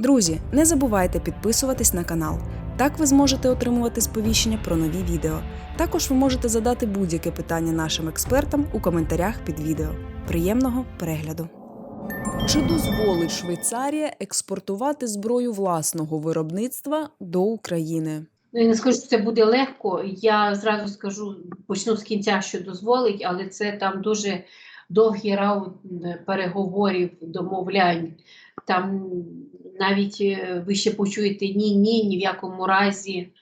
Друзі, не забувайте підписуватись на канал. Так ви зможете отримувати сповіщення про нові відео. Також ви можете задати будь-яке питання нашим експертам у коментарях під відео. Приємного перегляду! Чи дозволить Швейцарія експортувати зброю власного виробництва до України? Ну, я не скажу, що це буде легко. Я зразу скажу, почну з кінця, що дозволить, але це там дуже довгий раунд переговорів, домовлянь. Там навіть е, ви ще почуєте ні, ні, ні в якому разі,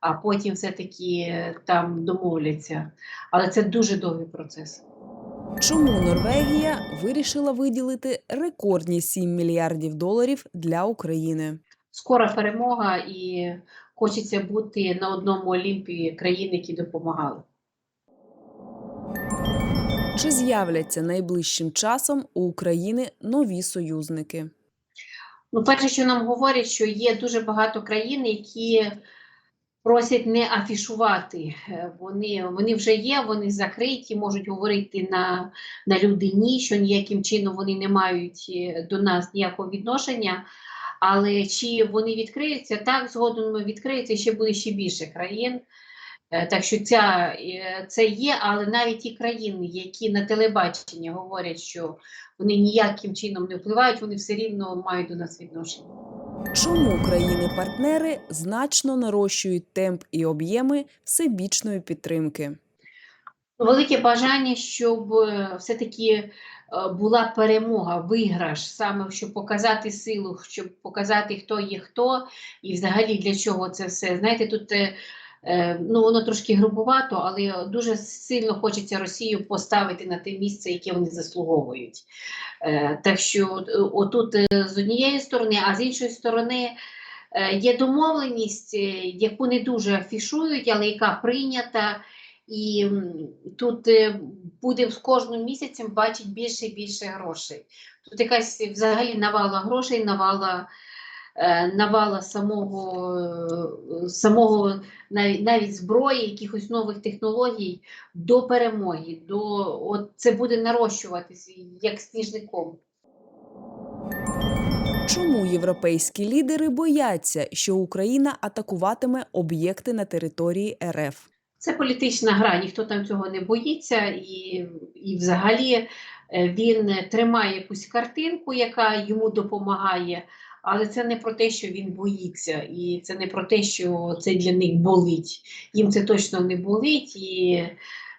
а потім все-таки е, там домовляться. Але це дуже довгий процес. Чому Норвегія вирішила виділити рекордні 7 мільярдів доларів для України? Скора перемога, і хочеться бути на одному олімпії країн, які допомагали. Чи з'являться найближчим часом у України нові союзники? Ну, перше, що нам говорять, що є дуже багато країн, які просять не афішувати. Е, Вони, вони вже є, вони закриті, можуть говорити на, на людині, що ніяким чином вони не мають е, до нас ніякого відношення. Але чи вони відкриються? Так, згодом відкриються, ще буде ще більше країн. Е, Так що ця, е, це є, але навіть ті країни, які на телебаченні говорять, що вони ніяким чином не впливають, вони все рівно мають до нас відношення. Чому країни-партнери значно нарощують темп і об'єми всебічної підтримки? Велике бажання, щоб е, все-таки е, була перемога, виграш, саме щоб показати силу, щоб показати, хто є хто, і взагалі для чого це все. Знаєте, тут ну воно трошки грубувато, але дуже сильно хочеться Росію поставити на те місце, яке вони заслуговують. Е, Так що е, отут е, з однієї сторони, а з іншої сторони. е, Є домовленість, е, яку не дуже афішують, але яка прийнята, і тут е, будемо з кожним місяцем бачити більше і більше грошей. Тут якась взагалі навала грошей, навала, е, навала самого, е, самого навіть, навіть зброї, якихось нових технологій до перемоги. До, от це буде нарощуватися як сніжником. Чому європейські лідери бояться, що Україна атакуватиме об'єкти на території РФ? Це політична гра, ніхто там цього не боїться, і, і взагалі е, він тримає якусь картинку, яка йому допомагає, але це не про те, що він боїться, і це не про те, що це для них болить. Їм це точно не болить, і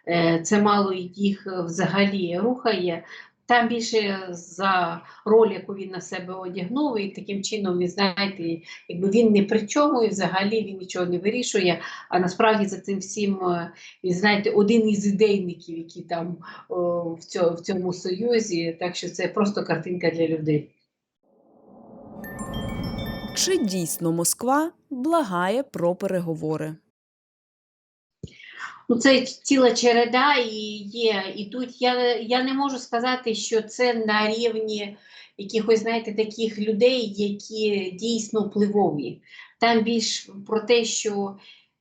е, це мало їх взагалі рухає. Там більше за роль, яку він на себе одягнув, і таким чином, ви знаєте, якби він не при чому, і взагалі він нічого не вирішує. А насправді за цим всім, е, ви знаєте, один із ідейників, які там о, в цьому союзі. Так що це просто картинка для людей. Чи дійсно Москва благає про переговори? Ну, це ціла череда і є. І тут я, я не можу сказати, що це на рівні якихось, знаєте, таких людей, які дійсно впливові. Там більш про те, що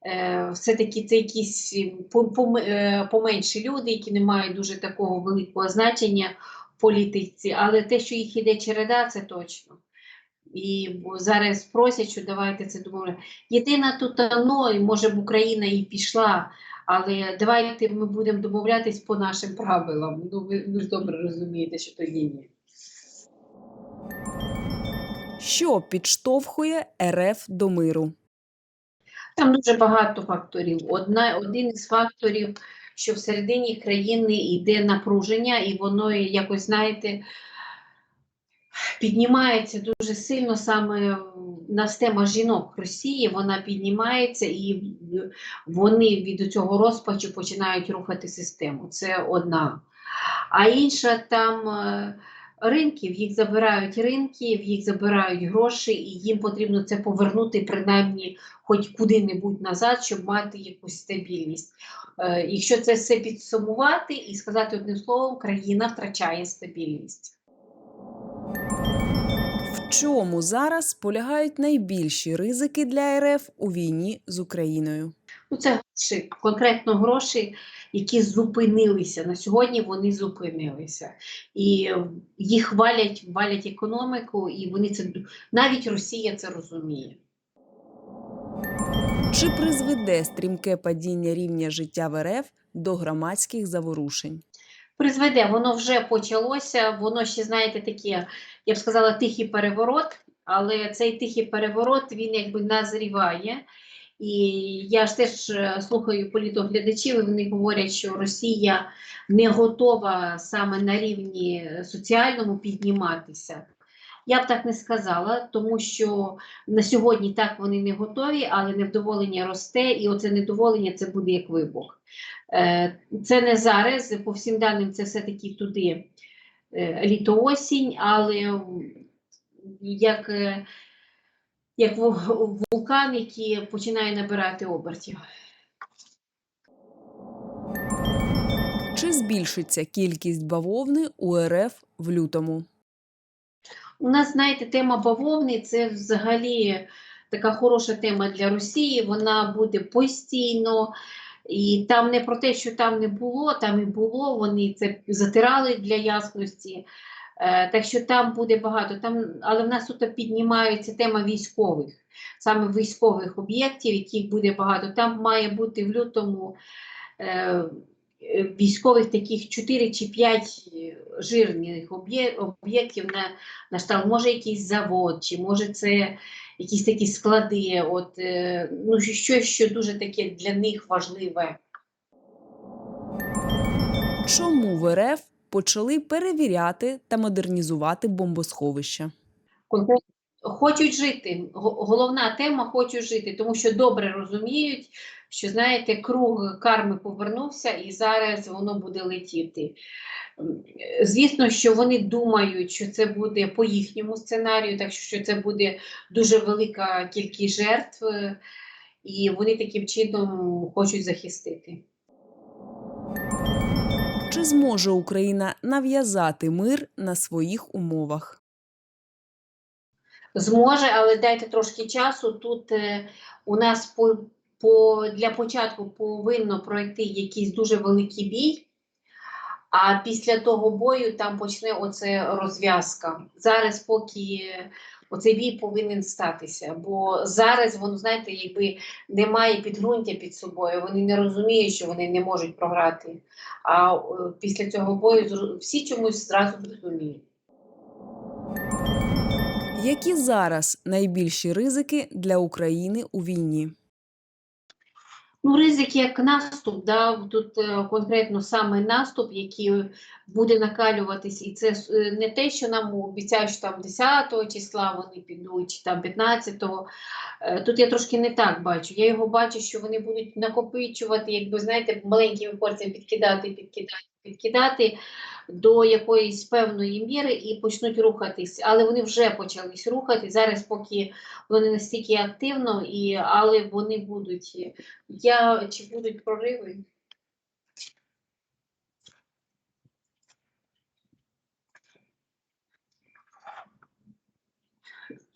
е, все-таки це якісь пом- е, поменші люди, які не мають дуже такого великого значення в політиці, але те, що їх іде череда, це точно. І зараз просять, що давайте це домовляємо. Єдине тут ну, і може б Україна і пішла, але давайте ми будемо домовлятись по нашим правилам. Ну, ви, ви ж добре розумієте, що тоді ні. Що підштовхує РФ до миру? Там дуже багато факторів. Одна, один із факторів, що всередині країни йде напруження, і воно якось, знаєте, піднімається дуже сильно саме на тема жінок Росії, вона піднімається і вони від цього розпачу починають рухати систему. Це одна. А інша там е, ринків, їх забирають ринків, їх забирають гроші, і їм потрібно це повернути принаймні хоч куди-небудь назад, щоб мати якусь стабільність. Е, Якщо це все підсумувати і сказати одним словом, країна втрачає стабільність. Чому зараз полягають найбільші ризики для РФ у війні з Україною? Ну, це гроші, конкретно гроші, які зупинилися. На сьогодні вони зупинилися. І їх валять, валять економіку, і вони це навіть Росія це розуміє. Чи призведе стрімке падіння рівня життя в РФ до громадських заворушень? Призведе, воно вже почалося, воно ще, знаєте, таке, я б сказала, тихий переворот, але цей тихий переворот він якби назріває. І я ж теж е, слухаю політоглядачів, і вони говорять, що Росія не готова саме на рівні соціальному підніматися. Я б так не сказала, тому що на сьогодні так вони не готові, але невдоволення росте, і оце недоволення це буде як вибух. Е, Це не зараз, по всім даним, це все-таки туди е, літо-осінь, але як, е, як вулкан, який починає набирати обертів. Чи збільшиться кількість бавовни у РФ в лютому? У нас, знаєте, тема бавовни це взагалі така хороша тема для Росії. Вона буде постійно. І там не про те, що там не було, там і було, вони це затирали для ясності. Е, так що там буде багато. Там, але в нас тут піднімається тема військових, саме військових об'єктів, яких буде багато. Там має бути в лютому е, військових таких 4 чи 5 жирних об'єктів на на штаб, може якийсь завод, чи може це якісь такі склади, от, е, ну, щось, що дуже таке для них важливе. Чому в РФ почали перевіряти та модернізувати бомбосховища? Хочуть жити. Головна тема хочуть жити, тому що добре розуміють, що знаєте, круг карми повернувся і зараз воно буде летіти. Звісно, що вони думають, що це буде по їхньому сценарію, так що це буде дуже велика кількість жертв, е, і вони таким чином хочуть захистити. Чи зможе Україна нав'язати мир на своїх умовах? Зможе, але дайте трошки часу. Тут е, у нас по, для початку повинно пройти якийсь дуже великий бій, а після того бою там почне оце розв'язка. Зараз поки оцей бій повинен статися, бо зараз воно, знаєте, якби немає підґрунтя під собою, вони не розуміють, що вони не можуть програти. А е, після цього бою всі чомусь зразу зрозуміють. Які зараз найбільші ризики для України у війні? Ну, ризик як наступ, да, тут е, конкретно саме наступ, який буде накалюватись, і це е, не те, що нам обіцяють, що там 10 числа вони підуть, чи там 15-го. Е, Тут я трошки не так бачу. Я його бачу, що вони будуть накопичувати, якби знаєте, маленькими порціями підкидати, підкидати, підкидати до якоїсь певної міри і почнуть рухатись. Але вони вже почались рухати. Зараз, поки воно не настільки активно, і, але вони будуть. Я, чи будуть прориви?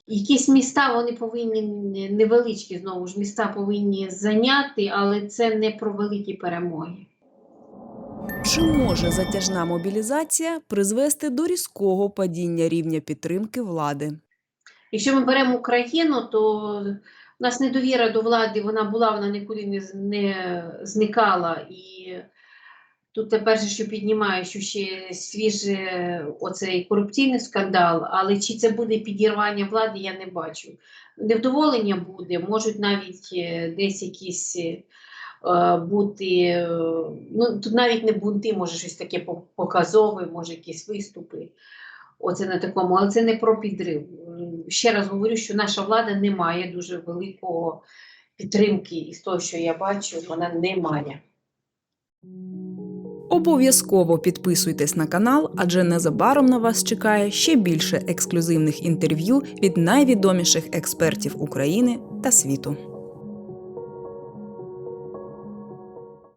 Якісь міста вони повинні невеличкі знову ж міста повинні зайняти, але це не про великі перемоги. Чи може затяжна мобілізація призвести до різкого падіння рівня підтримки влади? Якщо ми беремо Україну, то у нас недовіра до влади вона була, вона нікуди не, не зникала. І тут те перше, що піднімає, що ще свіже оцей корупційний скандал, але чи це буде підірвання влади, я не бачу. Невдоволення буде, можуть навіть е, десь якісь. Е, Бути, е, ну тут навіть не бунти, може щось таке по- показове, може якісь виступи. Оце на такому, але це не про підрив. Ще раз говорю, що наша влада не має дуже великого підтримки, і з того, що я бачу, вона не має. Обов'язково підписуйтесь на канал, адже незабаром на вас чекає ще більше ексклюзивних інтерв'ю від найвідоміших експертів України та світу.